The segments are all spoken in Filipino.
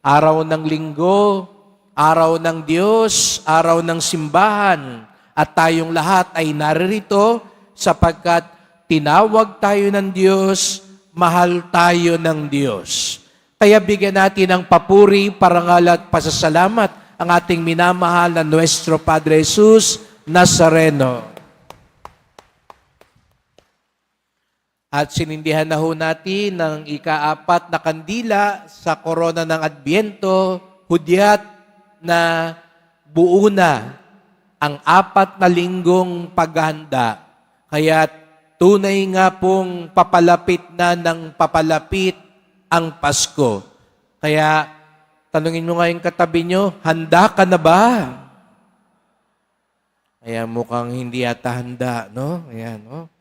Araw ng linggo, araw ng Diyos, araw ng simbahan, at tayong lahat ay naririto sapagkat tinawag tayo ng Diyos, mahal tayo ng Diyos. Kaya bigyan natin ng papuri, parangal at pasasalamat ang ating minamahal na Nuestro Padre Jesus Nazareno. At sinindihan na ho natin ng ikaapat na kandila sa korona ng Adbyento, hudyat na buo na ang apat na linggong paghahanda. Kaya tunay nga pong papalapit na ng papalapit ang Pasko. Kaya tanungin mo nga yung katabi nyo, handa ka na ba? Kaya mukhang hindi yata handa, no? Ayan, no?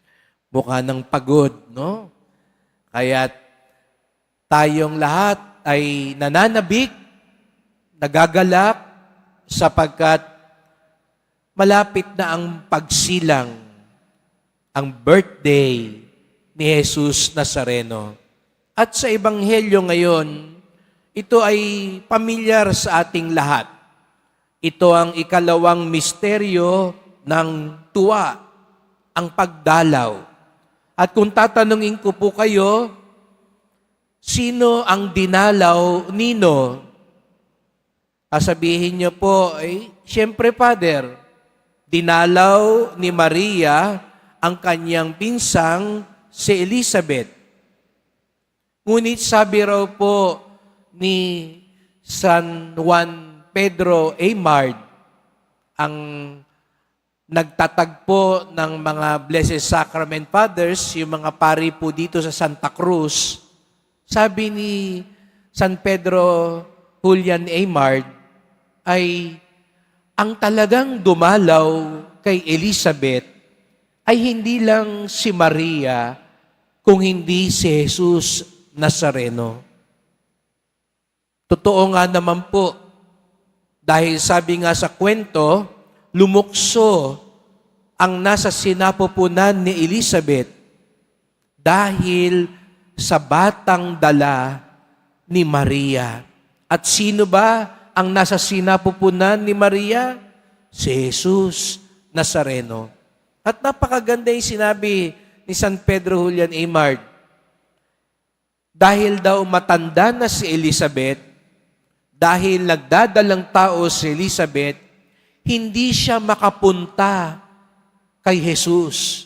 Mukha ng pagod, no? Kaya tayong lahat ay nananabik, nagagalak, sapagkat malapit na ang pagsilang, ang birthday ni Jesus Nazareno. At sa Ebanghelyo ngayon, ito ay pamilyar sa ating lahat. Ito ang ikalawang misteryo ng tuwa, ang pagdalaw. At kung tatanungin ko po kayo, sino ang dinalaw nino? Sasabihin niyo po, ay, siyempre, Father, dinalaw ni Maria ang kanyang pinsang si Elizabeth. Ngunit sabi raw po ni San Juan Pedro Aymard, ang nagtatagpo ng mga Blessed Sacrament Fathers, yung mga pari po dito sa Santa Cruz, sabi ni San Pedro Julian Aymard, ay ang talagang dumalaw kay Elizabeth ay hindi lang si Maria, kung hindi si Jesus Nazareno. Totoo nga naman po, dahil sabi nga sa kwento, lumukso ang nasa sinapupunan ni Elizabeth dahil sa batang dala ni Maria. At sino ba ang nasa sinapupunan ni Maria? Si Jesus Nazareno. At napakaganda yung sinabi ni San Pedro Julian Aymard. Dahil daw matanda na si Elizabeth, dahil nagdadalang tao si Elizabeth, hindi siya makapunta kay Jesus.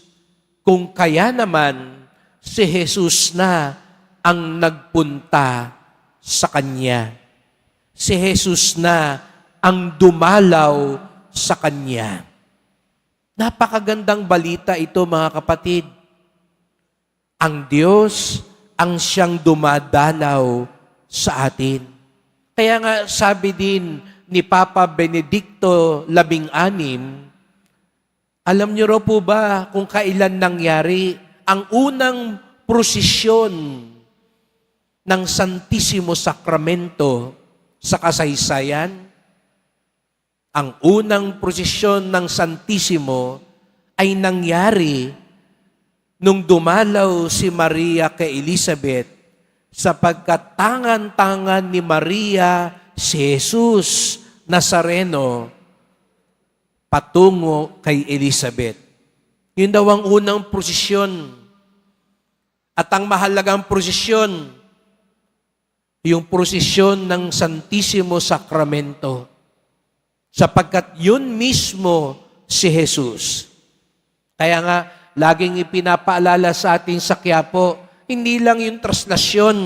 Kung kaya naman, si Jesus na ang nagpunta sa Kanya. Si Jesus na ang dumalaw sa Kanya. Napakagandang balita ito mga kapatid. Ang Diyos ang siyang dumadalaw sa atin. Kaya nga sabi din ni Papa Benedicto labing-anim, alam niyo raw po ba kung kailan nangyari ang unang prosesyon ng Santissimo Sacramento sa kasaysayan? Ang unang prosesyon ng Santissimo ay nangyari nung dumalaw si Maria kay Elizabeth sapagkat tangan-tangan ni Maria si Jesus Nazareno patungo kay Elizabeth. Yun daw ang unang prosesyon. At ang mahalagang prosesyon, yung prosesyon ng Santissimo Sacramento. Sapagkat yun mismo si Jesus. Kaya nga, laging ipinapaalala sa ating sa Quiapo, hindi lang yung traslasyon.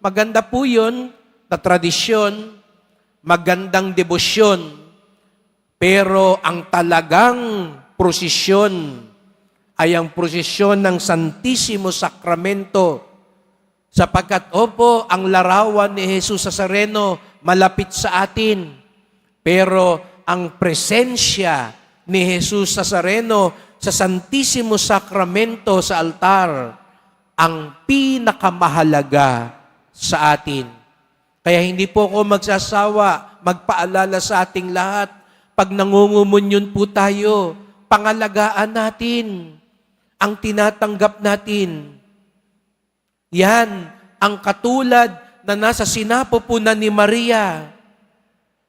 Maganda po yun na tradisyon, magandang debosyon, pero ang talagang prosesyon ay ang prosesyon ng Santissimo Sacramento sapagkat opo, ang larawan ni Jesus Nazareno malapit sa atin. Pero ang presensya ni Jesus Nazareno sa Santissimo Sacramento sa altar ang pinakamahalaga sa atin. Kaya hindi po ako magsasawa magpaalala sa ating lahat pag nangungumunyon po tayo, pangalagaan natin ang tinatanggap natin. Yan ang katulad na nasa sinapupunan ni Maria.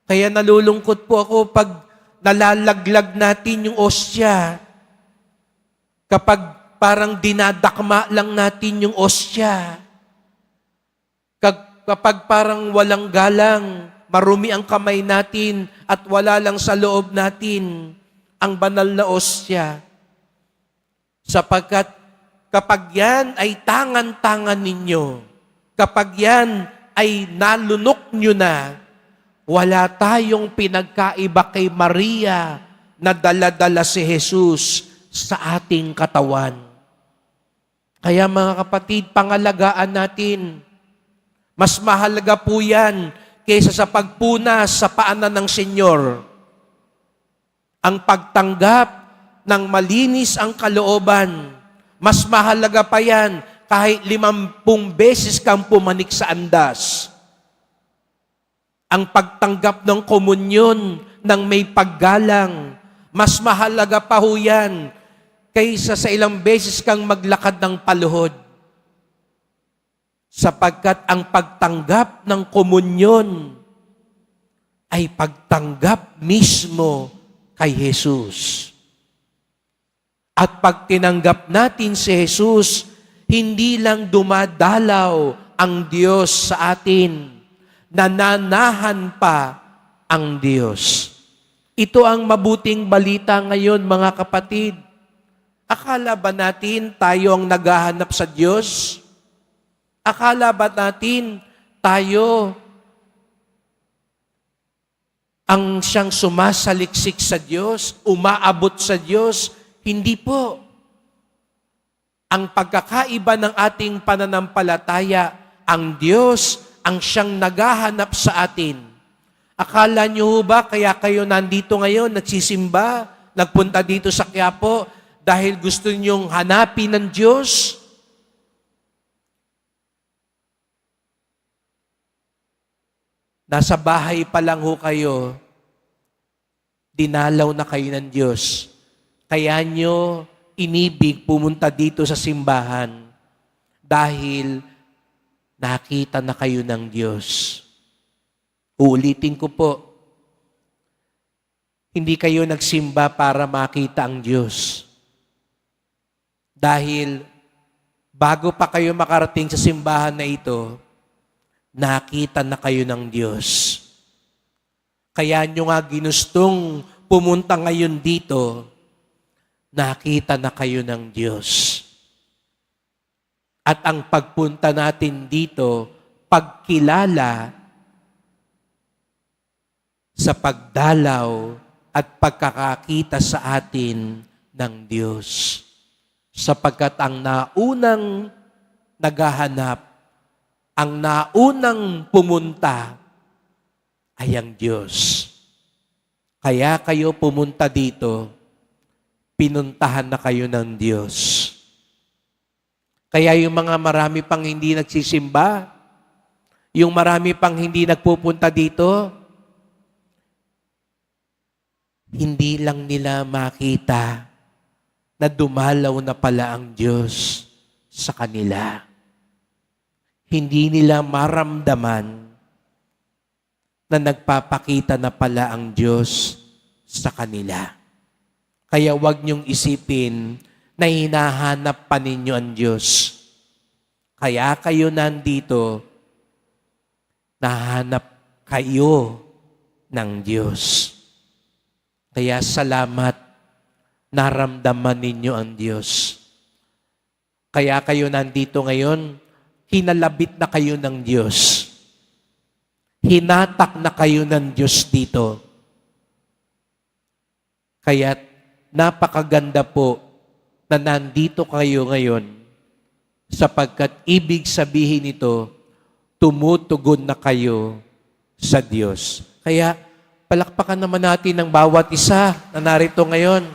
Kaya nalulungkot po ako pag nalalaglag natin yung ostya. Kapag parang dinadakma lang natin yung ostya. Kapag parang walang galang, marumi ang kamay natin at wala lang sa loob natin ang banal na ostya. Sapagkat kapag yan ay tangan-tangan ninyo, kapag yan ay nalunok nyo na, wala tayong pinagkaiba kay Maria na daladala si Jesus sa ating katawan. Kaya mga kapatid, pangalagaan natin. Mas mahalaga po yan kaysa sa pagpunas sa paanan ng Senyor. Ang pagtanggap ng malinis ang kalooban, mas mahalaga pa yan kahit limampung beses kang pumanik sa andas. Ang pagtanggap ng komunyon ng may paggalang, mas mahalaga pa ho yan kaysa sa ilang beses kang maglakad ng paluhod. Sapagkat ang pagtanggap ng komunyon ay pagtanggap mismo kay Jesus. At pag tinanggap natin si Jesus, hindi lang dumadalaw ang Diyos sa atin, nananahan pa ang Diyos. Ito ang mabuting balita ngayon, mga kapatid. Akala ba natin tayo ang naghahanap sa Diyos? Akala ba natin tayo ang siyang sumasaliksik sa Diyos, umaabot sa Diyos? Hindi po. Ang pagkakaiba ng ating pananampalataya, ang Diyos ang siyang naghahanap sa atin. Akala niyo ba kaya kayo nandito ngayon, nagsisimba, nagpunta dito sa Quiapo dahil gusto niyong hanapin ng Diyos? Nasa bahay pa lang ho kayo, dinalaw na kayo ng Diyos. Kaya nyo inibig pumunta dito sa simbahan dahil nakita na kayo ng Diyos. Uulitin ko po, hindi kayo nagsimba para makita ang Diyos. Dahil bago pa kayo makarating sa simbahan na ito, nakita na kayo ng Diyos. Kaya nyo nga ginustong pumunta ngayon dito, nakita na kayo ng Diyos. At ang pagpunta natin dito, pagkilala sa pagdalaw at pagkakakita sa atin ng Diyos. Sapagkat ang naunang naghahanap ang naunang pumunta ay ang Diyos. Kaya kayo pumunta dito, pinuntahan na kayo ng Diyos. Kaya yung mga marami pang hindi nagsisimba, yung marami pang hindi nagpupunta dito, hindi lang nila makita na dumalaw na pala ang Diyos sa kanila hindi nila maramdaman na nagpapakita na pala ang Diyos sa kanila. Kaya huwag niyong isipin na hinahanap pa ninyo ang Diyos. Kaya kayo nandito, nahanap kayo ng Diyos. Kaya salamat, naramdaman ninyo ang Diyos. Kaya kayo nandito ngayon, hinalabit na kayo ng Diyos. Hinatak na kayo ng Diyos dito. Kaya napakaganda po na nandito kayo ngayon sapagkat ibig sabihin nito, tumutugon na kayo sa Diyos. Kaya palakpakan naman natin ng bawat isa na narito ngayon.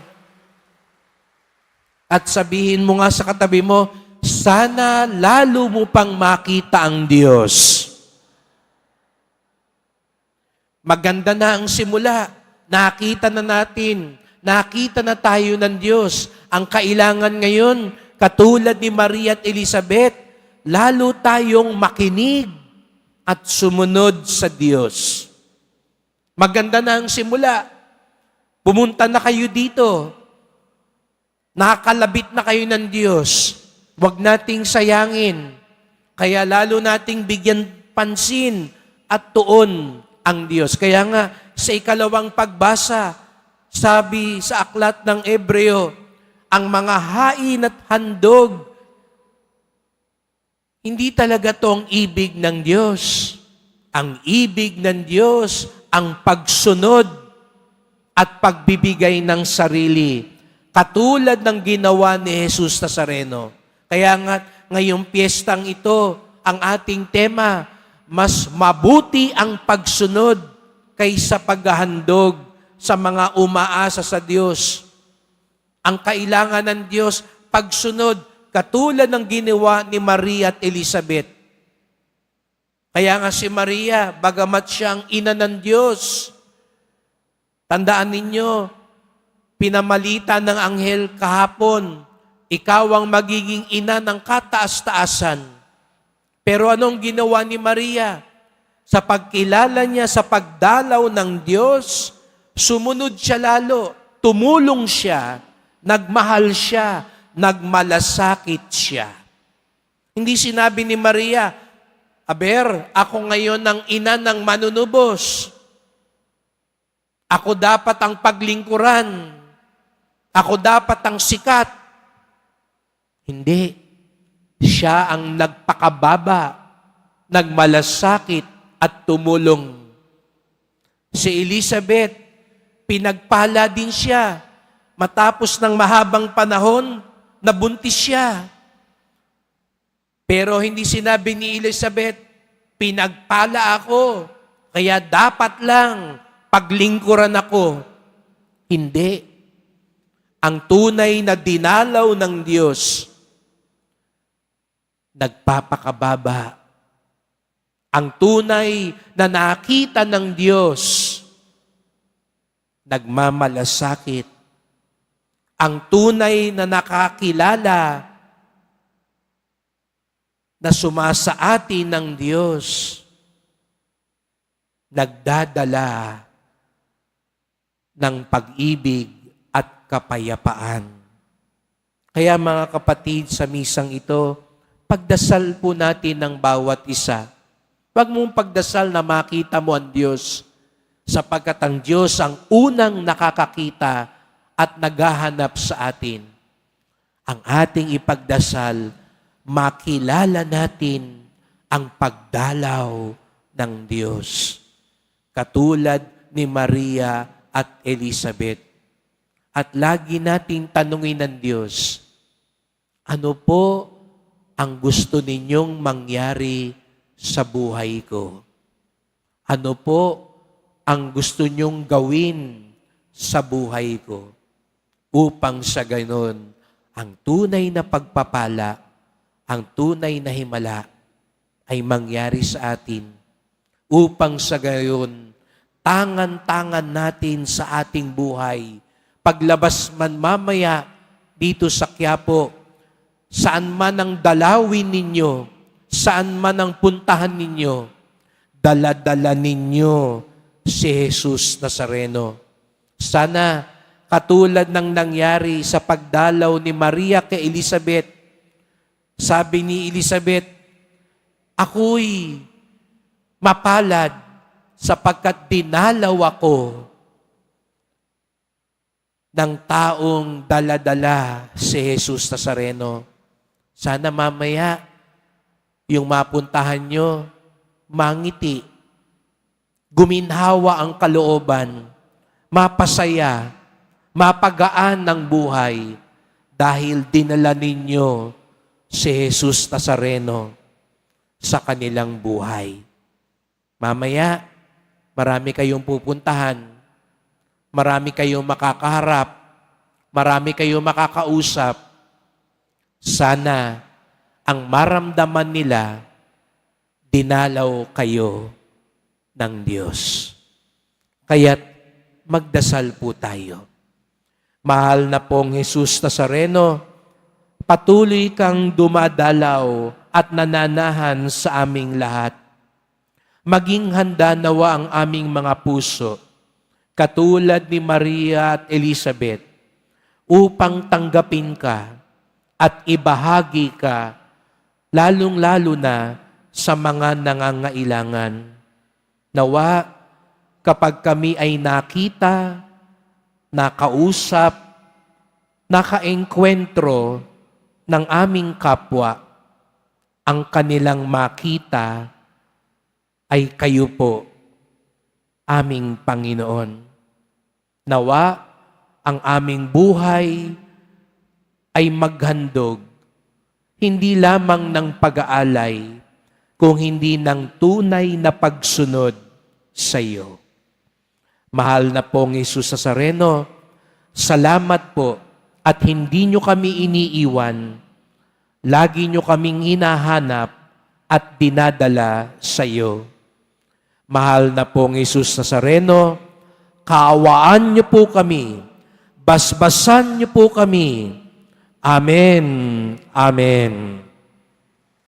At sabihin mo nga sa katabi mo, sana lalo mo pang makita ang Diyos. Maganda na ang simula. Nakita na natin. Nakita na tayo ng Diyos. Ang kailangan ngayon, katulad ni Maria at Elizabeth, lalo tayong makinig at sumunod sa Diyos. Maganda na ang simula. Pumunta na kayo dito. Nakakalabit na kayo ng Diyos. Huwag nating sayangin. Kaya lalo nating bigyan pansin at tuon ang Diyos. Kaya nga, sa ikalawang pagbasa, sabi sa aklat ng Ebreo, ang mga hain at handog, hindi talaga to ang ibig ng Diyos. Ang ibig ng Diyos, ang pagsunod at pagbibigay ng sarili. Katulad ng ginawa ni Jesus Nazareno. Kaya nga, ngayong piyestang ito, ang ating tema, mas mabuti ang pagsunod kaysa paghahandog sa mga umaasa sa Diyos. Ang kailangan ng Diyos, pagsunod, katulad ng ginawa ni Maria at Elizabeth. Kaya nga si Maria, bagamat siyang ina ng Diyos, tandaan ninyo, pinamalita ng anghel kahapon, ikaw ang magiging ina ng kataas-taasan. Pero anong ginawa ni Maria? Sa pagkilala niya sa pagdalaw ng Diyos, sumunod siya lalo, tumulong siya, nagmahal siya, nagmalasakit siya. Hindi sinabi ni Maria, Aber, ako ngayon ang ina ng manunubos. Ako dapat ang paglingkuran. Ako dapat ang sikat. Hindi. Siya ang nagpakababa, nagmalasakit at tumulong. Si Elizabeth, pinagpala din siya. Matapos ng mahabang panahon, nabuntis siya. Pero hindi sinabi ni Elizabeth, pinagpala ako, kaya dapat lang paglingkuran ako. Hindi. Ang tunay na dinalaw ng Diyos, nagpapakababa. Ang tunay na nakita ng Diyos, nagmamalasakit. Ang tunay na nakakilala na sumasa atin ng Diyos, nagdadala ng pag-ibig at kapayapaan. Kaya mga kapatid, sa misang ito, pagdasal po natin ng bawat isa. Huwag mong pagdasal na makita mo ang Diyos, sapagkat ang Diyos ang unang nakakakita at naghahanap sa atin. Ang ating ipagdasal, makilala natin ang pagdalaw ng Diyos. Katulad ni Maria at Elizabeth. At lagi nating tanungin ng Diyos, ano po ang gusto ninyong mangyari sa buhay ko? Ano po ang gusto nyong gawin sa buhay ko? Upang sa ganon, ang tunay na pagpapala, ang tunay na himala ay mangyari sa atin. Upang sa gayon, tangan-tangan natin sa ating buhay. Paglabas man mamaya dito sa Quiapo, saan man ang dalawin ninyo, saan man ang puntahan ninyo, dala-dala ninyo si Jesus Nazareno. Sana katulad ng nangyari sa pagdalaw ni Maria kay Elizabeth, sabi ni Elizabeth, ako'y mapalad sapagkat dinalaw ako ng taong daladala si Jesus Nazareno. Sana mamaya, yung mapuntahan nyo, mangiti, guminhawa ang kalooban, mapasaya, mapagaan ng buhay. Dahil dinala ninyo si Jesus Nazareno sa kanilang buhay. Mamaya, marami kayong pupuntahan, marami kayong makakaharap, marami kayong makakausap. Sana ang maramdaman nila, dinalaw kayo ng Diyos. Kaya't magdasal po tayo. Mahal na pong Jesus Nazareno, patuloy kang dumadalaw at nananahan sa aming lahat. Maging handa nawa ang aming mga puso, katulad ni Maria at Elizabeth, upang tanggapin ka at ibahagi ka, lalong-lalo na sa mga nangangailangan. Nawa, kapag kami ay nakita, nakausap, nakaengkwentro ng aming kapwa, ang kanilang makita ay kayo po, aming Panginoon. Nawa, ang aming buhay ay maghandog, hindi lamang ng pag-aalay, kung hindi ng tunay na pagsunod sa iyo. Mahal na pong Isus Nazareno, salamat po at hindi nyo kami iniiwan. Lagi nyo kaming hinahanap at dinadala sa iyo. Mahal na pong Isus Nazareno, kaawaan niyo po kami, basbasan niyo po kami. Amén, amén.